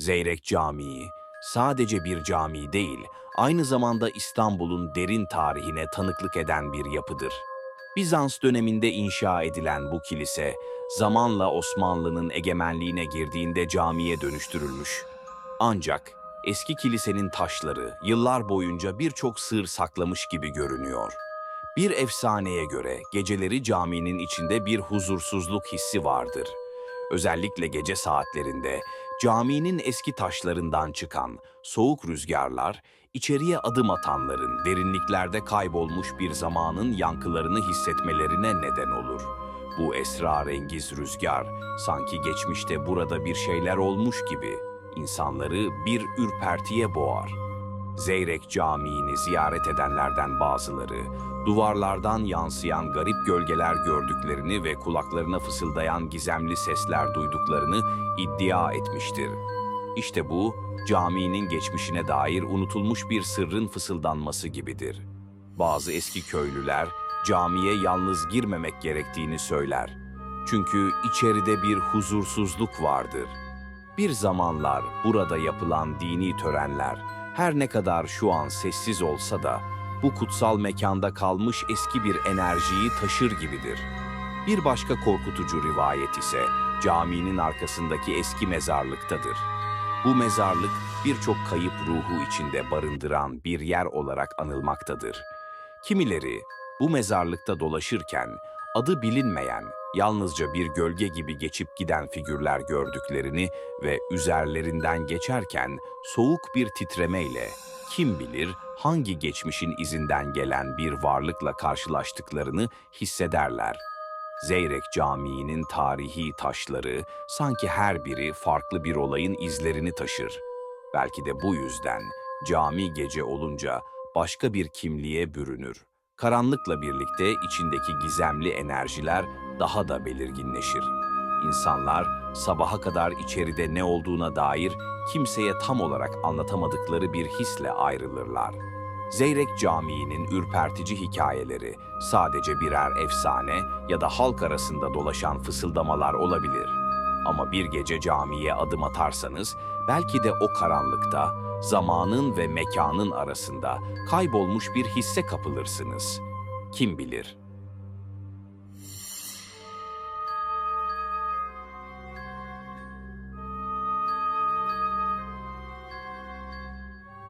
Zeyrek Camii sadece bir cami değil, aynı zamanda İstanbul'un derin tarihine tanıklık eden bir yapıdır. Bizans döneminde inşa edilen bu kilise, zamanla Osmanlı'nın egemenliğine girdiğinde camiye dönüştürülmüş. Ancak eski kilisenin taşları yıllar boyunca birçok sır saklamış gibi görünüyor. Bir efsaneye göre geceleri caminin içinde bir huzursuzluk hissi vardır. Özellikle gece saatlerinde caminin eski taşlarından çıkan soğuk rüzgarlar içeriye adım atanların derinliklerde kaybolmuş bir zamanın yankılarını hissetmelerine neden olur. Bu esrarengiz rüzgar sanki geçmişte burada bir şeyler olmuş gibi insanları bir ürpertiye boğar. Zeyrek Camii'ni ziyaret edenlerden bazıları, duvarlardan yansıyan garip gölgeler gördüklerini ve kulaklarına fısıldayan gizemli sesler duyduklarını iddia etmiştir. İşte bu, caminin geçmişine dair unutulmuş bir sırrın fısıldanması gibidir. Bazı eski köylüler, camiye yalnız girmemek gerektiğini söyler. Çünkü içeride bir huzursuzluk vardır. Bir zamanlar burada yapılan dini törenler her ne kadar şu an sessiz olsa da bu kutsal mekanda kalmış eski bir enerjiyi taşır gibidir. Bir başka korkutucu rivayet ise caminin arkasındaki eski mezarlıktadır. Bu mezarlık birçok kayıp ruhu içinde barındıran bir yer olarak anılmaktadır. Kimileri bu mezarlıkta dolaşırken adı bilinmeyen, yalnızca bir gölge gibi geçip giden figürler gördüklerini ve üzerlerinden geçerken soğuk bir titremeyle kim bilir hangi geçmişin izinden gelen bir varlıkla karşılaştıklarını hissederler. Zeyrek Camii'nin tarihi taşları sanki her biri farklı bir olayın izlerini taşır. Belki de bu yüzden cami gece olunca başka bir kimliğe bürünür. Karanlıkla birlikte içindeki gizemli enerjiler daha da belirginleşir. İnsanlar sabaha kadar içeride ne olduğuna dair kimseye tam olarak anlatamadıkları bir hisle ayrılırlar. Zeyrek Camii'nin ürpertici hikayeleri sadece birer efsane ya da halk arasında dolaşan fısıldamalar olabilir. Ama bir gece camiye adım atarsanız belki de o karanlıkta, zamanın ve mekanın arasında kaybolmuş bir hisse kapılırsınız. Kim bilir?